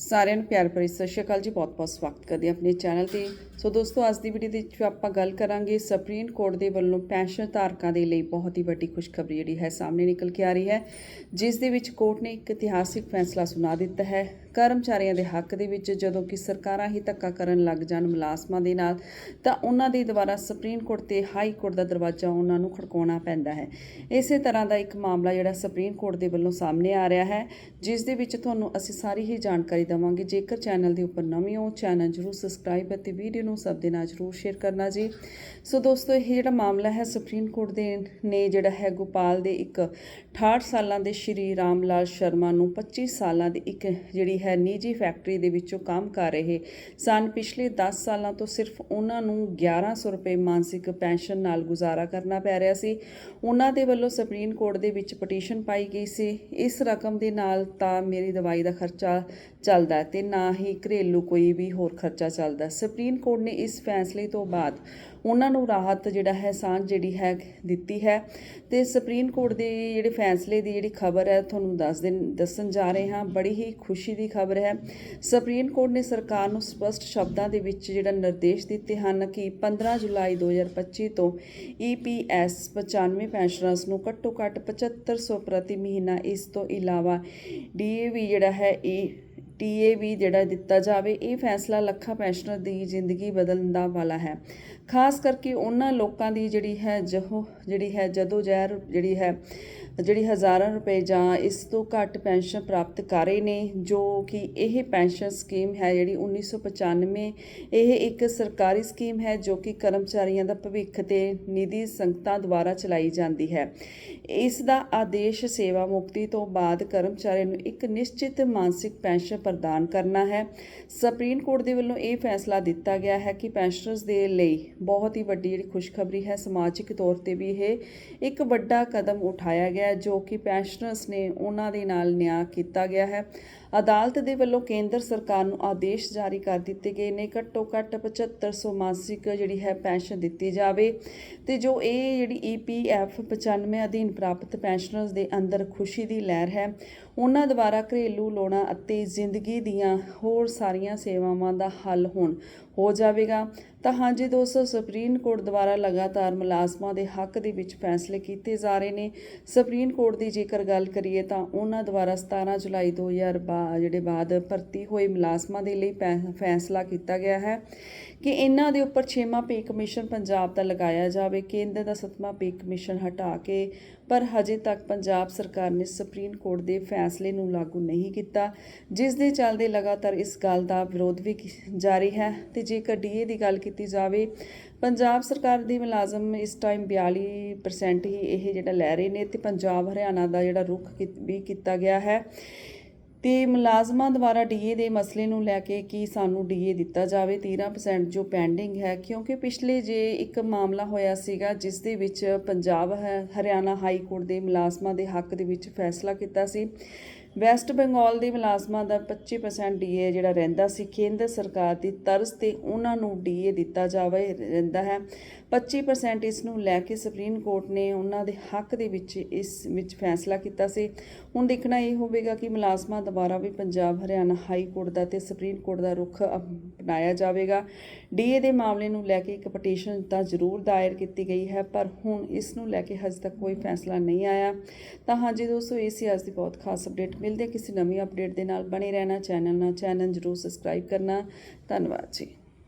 ਸਾਰਿਆਂ ਨੂੰ ਪਿਆਰ ਭਰੀ ਸਤਿ ਸ਼੍ਰੀ ਅਕਾਲ ਜੀ ਬਹੁਤ-ਬਹੁਤ ਸਵਾਗਤ ਕਰਦੇ ਹਾਂ ਆਪਣੇ ਚੈਨਲ ਤੇ। ਸੋ ਦੋਸਤੋ, ਅੱਜ ਦੀ ਵੀਡੀਓ ਦੇ ਵਿੱਚ ਆਪਾਂ ਗੱਲ ਕਰਾਂਗੇ ਸੁਪਰੀਮ ਕੋਰਟ ਦੇ ਵੱਲੋਂ ਪੈਨਸ਼ਨ ਧਾਰਕਾਂ ਦੇ ਲਈ ਬਹੁਤ ਹੀ ਵੱਡੀ ਖੁਸ਼ਖਬਰੀ ਜਿਹੜੀ ਹੈ ਸਾਹਮਣੇ ਨਿਕਲ ਕੇ ਆ ਰਹੀ ਹੈ, ਜਿਸ ਦੇ ਵਿੱਚ ਕੋਰਟ ਨੇ ਇੱਕ ਇਤਿਹਾਸਿਕ ਫੈਸਲਾ ਸੁਣਾ ਦਿੱਤਾ ਹੈ। ਕਰਮਚਾਰੀਆਂ ਦੇ ਹੱਕ ਦੇ ਵਿੱਚ ਜਦੋਂ ਕਿ ਸਰਕਾਰਾਂ ਹੀ ਧੱਕਾ ਕਰਨ ਲੱਗ ਜਾਣ ਮੁਲਾਜ਼ਮਾਂ ਦੇ ਨਾਲ, ਤਾਂ ਉਹਨਾਂ ਦੇ ਦੁਆਰਾ ਸੁਪਰੀਮ ਕੋਰਟ ਤੇ ਹਾਈ ਕੋਰਟ ਦਾ ਦਰਵਾਜ਼ਾ ਉਹਨਾਂ ਨੂੰ ਖੜਕਾਉਣਾ ਪੈਂਦਾ ਹੈ। ਇਸੇ ਤਰ੍ਹਾਂ ਦਾ ਇੱਕ ਮਾਮਲਾ ਜਿਹੜਾ ਸੁਪਰੀਮ ਕੋਰਟ ਦੇ ਵੱਲੋਂ ਸਾਹਮਣੇ ਆ ਰਿਹਾ ਹੈ, ਜਿਸ ਦੇ ਵਿੱਚ ਤੁਹਾਨੂੰ ਅਸੀਂ ਸਾਰੀ ਹੀ ਜਾਣਕਾਰੀ ਦਵਾਂਗੇ। ਜੇਕਰ ਚੈਨਲ ਦੇ ਉੱਪਰ ਨਵੇਂ ਹੋ, ਚੈਨਲ ਜਰੂਰ ਸਬਸਕ੍ਰਾਈਬ ਅਤੇ ਵੀਡੀਓ ਨੂੰ ਸਭ ਦੇ ਨਾਲ ਜਰੂਰ ਸ਼ੇਅਰ ਕਰਨਾ ਜੀ। ਸੋ ਦੋਸਤੋ, ਇਹ ਜਿਹੜਾ ਮਾਮਲਾ ਹੈ ਸੁਪਰੀਮ ਕੋਰਟ ਦੇ ਨੇ ਜਿਹੜਾ ਹੈ ਗੋਪਾਲ ਦੇ ਇੱਕ 68 ਸਾਲਾਂ ਦੇ ਸ਼੍ਰੀ ਰਾਮ ਲਾਲ ਸ਼ਰਮਾ ਨੂੰ 25 ਸਾਲਾਂ ਦੀ ਇੱਕ ਜਿਹੜੀ ਹੈ, ਨਿੱਜੀ ਫੈਕਟਰੀ ਦੇ ਵਿੱਚੋਂ ਕੰਮ ਕਰ ਰਹੇ ਸਨ। ਪਿਛਲੇ 10 ਸਾਲਾਂ ਤੋਂ ਸਿਰਫ ਉਹਨਾਂ ਨੂੰ 1100 ਰੁਪਏ ਮਾਨਸਿਕ ਪੈਨਸ਼ਨ ਨਾਲ ਗੁਜ਼ਾਰਾ ਕਰਨਾ ਪੈ ਰਿਹਾ ਸੀ। ਉਹਨਾਂ ਦੇ ਵੱਲੋਂ ਸੁਪਰੀਮ ਕੋਰਟ ਦੇ ਵਿੱਚ ਪਟੀਸ਼ਨ ਪਾਈ ਗਈ ਸੀ। ਇਸ ਰਕਮ ਦੇ ਨਾਲ ਤਾਂ ਮੇਰੀ ਦਵਾਈ ਦਾ ਖਰਚਾ ਚੱਲਦਾ ਹੈ ਤੇ ਨਾ ਹੀ ਘਰੇਲੂ ਕੋਈ ਵੀ ਹੋਰ ਖਰਚਾ ਚੱਲਦਾ ਸੁਪਰੀਮ ਕੋਰਟ ਨੇ ਇਸ ਫੈਸਲੇ ਤੋਂ ਬਾਅਦ ਉਹਨਾਂ ਨੂੰ ਰਾਹਤ ਜਿਹੜਾ ਹੈ, ਸਾਂਝ ਜਿਹੜੀ ਹੈ, ਦਿੱਤੀ ਹੈ ਤੇ ਸੁਪਰੀਮ ਕੋਰਟ ਦੇ ਜਿਹੜੇ ਫੈਸਲੇ ਦੀ ਜਿਹੜੀ ਖਬਰ ਹੈ, ਤੁਹਾਨੂੰ ਦੱਸ ਦਿਨ ਦੱਸਣ ਜਾ ਰਹੇ ਹਾਂ। ਬੜੀ ਹੀ ਖੁਸ਼ੀ ਦੀ ਖਬਰ ਹੈ। ਸੁਪਰੀਮ ਕੋਰਟ ਨੇ ਸਰਕਾਰ ਨੂੰ ਸਪਸ਼ਟ ਸ਼ਬਦਾਂ ਦੇ ਵਿੱਚ ਜਿਹੜਾ ਨਿਰਦੇਸ਼ ਦਿੱਤੇ ਹਨ ਕਿ 15 ਜੁਲਾਈ 2025 ਤੋਂ E EPS 95 ਪੈਨਸ਼ਨਰਸ ਨੂੰ ਘੱਟੋ ਘੱਟ 7500 ਪ੍ਰਤੀ ਮਹੀਨਾ ਇਸ ਤੋਂ ਇਲਾਵਾ DAV ਜਿਹੜਾ ਹੈ ਇਹ ਟੀਏ ਵੀ ਜਿਹੜਾ ਦਿੱਤਾ ਜਾਵੇ, ਇਹ ਫੈਸਲਾ ਲੱਖਾਂ ਪੈਨਸ਼ਨਰ ਦੀ ਜ਼ਿੰਦਗੀ ਬਦਲਣ ਦਾ ਵਾਲਾ ਹੈ। ਖਾਸ ਕਰਕੇ ਉਹਨਾਂ ਲੋਕਾਂ ਦੀ ਜਿਹੜੀ ਹੈ, ਜਹੋ ਜਿਹੜੀ ਹੈ ਜਦੋਂ ਜ਼ਹਿਰ ਜਿਹੜੀ ਹੈ ਜਿਹੜੀ ਹਜ਼ਾਰਾਂ ਰੁਪਏ ਜਾਂ ਇਸ ਤੋਂ ਘੱਟ ਪੈਨਸ਼ਨ ਪ੍ਰਾਪਤ ਕਰ ਰਹੇ ਨੇ, ਜੋ ਕਿ ਇਹ ਪੈਨਸ਼ਨ ਸਕੀਮ ਹੈ ਜਿਹੜੀ 1995 ਇਹ ਇੱਕ ਸਰਕਾਰੀ ਸਕੀਮ ਹੈ ਜੋ ਕਿ ਕਰਮਚਾਰੀਆਂ ਦਾ ਭਵਿੱਖ ਤੇ ਨਿਧੀ ਸੰਗਤਾਂ ਦੁਆਰਾ ਚਲਾਈ ਜਾਂਦੀ ਹੈ। ਇਸ ਦਾ ਆਦੇਸ਼ ਸੇਵਾ ਮੁਕਤੀ ਤੋਂ ਬਾਅਦ ਕਰਮਚਾਰੀਆਂ ਨੂੰ ਇੱਕ ਨਿਸ਼ਚਿਤ ਮਾਨਸਿਕ ਪੈਨਸ਼ਨ ਪ੍ਰਦਾਨ ਕਰਨਾ ਹੈ। ਸੁਪਰੀਮ ਕੋਰਟ ਦੇ ਵੱਲੋਂ ਇਹ ਫੈਸਲਾ ਦਿੱਤਾ ਗਿਆ ਹੈ ਕਿ ਪੈਨਸ਼ਨਰਸ ਦੇ ਲਈ ਬਹੁਤ ਹੀ ਵੱਡੀ ਜਿਹੜੀ ਖੁਸ਼ਖਬਰੀ ਹੈ ਸਮਾਜਿਕ ਤੌਰ ਤੇ ਵੀ ਇਹ ਇੱਕ ਵੱਡਾ ਕਦਮ ਉਠਾਇਆ ਗਿਆ ਹੈ, ਜੋ ਕਿ ਪੈਨਸ਼ਨਰਸ ਨੇ ਉਹਨਾਂ ਦੇ ਨਾਲ ਨਿਆਂ ਕੀਤਾ ਗਿਆ ਹੈ। ਅਦਾਲਤ ਦੇ ਵੱਲੋਂ ਕੇਂਦਰ ਸਰਕਾਰ ਨੂੰ ਆਦੇਸ਼ ਜਾਰੀ ਕਰ ਦਿੱਤੇ ਗਏ ਨੇ। ਘੱਟੋ ਘੱਟ 7500 ਮਾਸਿਕ ਜਿਹੜੀ ਹੈ ਪੈਨਸ਼ਨ ਦਿੱਤੀ ਜਾਵੇ ਤੇ ਜੋ ਇਹ ਜਿਹੜੀ E EPF 95 ਅਧੀਨ ਪ੍ਰਾਪਤ ਪੈਨਸ਼ਨਰਸ ਦੇ ਅੰਦਰ ਖੁਸ਼ੀ ਦੀ ਲਹਿਰ ਹੈ ਉਹਨਾਂ ਦੁਆਰਾ ਘਰੇਲੂ ਲੋੜਾਂ ਅਤੇ ਜ਼ਿੰਦਗੀ ਦੀਆਂ ਹੋਰ ਸਾਰੀਆਂ ਸੇਵਾਵਾਂ ਦਾ ਹੱਲ ਹੋਣ ਹੋ ਜਾਵੇਗਾ। ਤਾਂ ਹਾਂਜੀ ਦੋਸਤੋ, ਸੁਪਰੀਮ ਕੋਰਟ ਦੁਆਰਾ ਲਗਾਤਾਰ ਮੁਲਾਜ਼ਮਾਂ ਦੇ ਹੱਕ ਦੇ ਵਿੱਚ ਫੈਸਲੇ ਕੀਤੇ ਜਾ ਰਹੇ ਨੇ। ਸੁਪਰੀਮ ਕੋਰਟ ਦੀ ਜੇਕਰ ਗੱਲ ਕਰੀਏ ਤਾਂ ਉਹਨਾਂ ਦੁਆਰਾ 17 ਜੁਲਾਈ 2012 ਜਿਹੜੇ ਬਾਅਦ ਭਰਤੀ ਹੋਏ ਮੁਲਾਜ਼ਮਾਂ ਦੇ ਲਈ ਪੈ- ਫੈਸਲਾ ਕੀਤਾ ਗਿਆ ਹੈ। ਕਿ ਇਹਨਾਂ ਦੇ ਉੱਪਰ 6ਵਾਂ ਪੇ ਕਮਿਸ਼ਨ ਪੰਜਾਬ ਦਾ ਲਗਾਇਆ ਜਾਵੇ, ਕੇਂਦਰ ਦਾ 7ਵਾਂ ਪੇ ਕਮਿਸ਼ਨ ਹਟਾ ਕੇ, ਪਰ ਹਜੇ ਤੱਕ ਪੰਜਾਬ ਸਰਕਾਰ ਨੇ ਸੁਪਰੀਮ ਕੋਰਟ ਦੇ ਫੈਸਲੇ ਨੂੰ ਲਾਗੂ ਨਹੀਂ ਕੀਤਾ, ਜਿਸ ਦੇ ਚੱਲਦੇ ਲਗਾਤਾਰ ਇਸ ਗੱਲ ਦਾ ਵਿਰੋਧ ਵੀ ਕੀ- ਜਾਰੀ ਹੈ। ਤੇ ਜੇਕਰ ਡੀਏ ਦੀ ਗੱਲ ਕੀਤੀ ਜਾਵੇ, ਪੰਜਾਬ ਸਰਕਾਰ ਦੀ ਮੁਲਾਜ਼ਮ ਇਸ ਟਾਈਮ 42% ਹੀ ਇਹ ਜਿਹੜਾ ਲੈ ਰਹੇ ਨੇ, ਤੇ ਪੰਜਾਬ, ਹਰਿਆਣਾ ਦਾ ਜਿਹੜਾ ਰੁਖ ਕੀ- ਵੀ ਕੀਤਾ ਗਿਆ ਹੈ। ਤੇ ਮੁਲਾਜ਼ਮਾਂ ਦੁਆਰਾ ਡੀਏ ਦੇ ਮਸਲੇ ਨੂੰ ਲੈ ਕੇ ਕੀ ਸਾਨੂੰ ਡੀਏ ਦਿੱਤਾ ਜਾਵੇ? 13% ਜੋ ਪੈਂਡਿੰਗ ਹੈ, ਕਿਉਂਕਿ ਪਿਛਲੇ ਜੇ ਇੱਕ ਮਾਮਲਾ ਹੋਇਆ ਸੀਗਾ, ਜਿਸ ਦੇ ਵਿੱਚ ਪੰਜਾਬ ਹੈ, ਹਰਿਆਣਾ ਹਾਈ ਕੋਰਟ ਦੇ ਮੁਲਾਜ਼ਮਾਂ ਦੇ ਹੱਕ ਦੇ ਵਿੱਚ ਫੈਸਲਾ ਕੀਤਾ ਸੀ। ਵੈਸਟ ਬੰਗਾਲ ਦੇ ਮੁਲਾਜ਼ਮਾਂ ਦਾ 25% ਡੀਏ ਜਿਹੜਾ ਰਹਿੰਦਾ ਸੀ, ਕੇਂਦਰ ਸਰਕਾਰ ਦੀ ਤਰਜ਼ ਤੇ ਉਹਨਾਂ ਨੂੰ ਡੀਏ ਦਿੱਤਾ ਜਾਵੇ, ਰਹਿੰਦਾ ਹੈ। 25% ਇਸ ਨੂੰ ਲੈ ਕੇ ਸੁਪਰੀਮ ਕੋਰਟ ਨੇ ਉਹਨਾਂ ਦੇ ਹੱਕ ਦੇ ਵਿੱਚ ਇਸ ਵਿੱਚ ਫੈਸਲਾ ਕੀਤਾ ਸੀ। ਹੁਣ ਦੇਖਣਾ ਇਹ ਹੋਵੇਗਾ ਕਿ ਮੁਲਾਜ਼ਮਾਂ ਦੁਆਰਾ ਵੀ ਪੰਜਾਬ, ਹਰਿਆਣਾ ਹਾਈ ਕੋਰਟ ਦਾ ਤੇ ਸੁਪਰੀਮ ਕੋਰਟ ਦਾ ਰੁਖ ਅਪਣਾਇਆ ਜਾਵੇਗਾ। ਡੀਏ ਦੇ ਮਾਮਲੇ ਨੂੰ ਲੈ ਕੇ ਇੱਕ ਪਟੀਸ਼ਨ ਤਾਂ ਜ਼ਰੂਰ ਦਾਇਰ ਕੀਤੀ ਗਈ ਹੈ, ਪਰ ਹੁਣ ਇਸ ਨੂੰ ਲੈ ਕੇ ਹਜੇ ਤੱਕ ਕੋਈ ਫੈਸਲਾ ਨਹੀਂ ਆਇਆ। ਤਾਂ ਹਾਂਜੀ ਦੋਸਤੋ, ਇਹ ਸੀ ਅੱਜ ਦੀ ਬਹੁਤ ਖਾਸ ਅਪਡੇਟ ਮਿਲਦੇ ਕਿਸੇ ਨਵੀਂ ਅਪਡੇਟ ਦੇ ਨਾਲ। ਬਣੇ ਰਹਿਣਾ ਚੈਨਲ ਨਾਲ। ਚੈਨਲ ਜ਼ਰੂਰ ਸਬਸਕ੍ਰਾਈਬ ਕਰਨਾ। ਧੰਨਵਾਦ ਜੀ।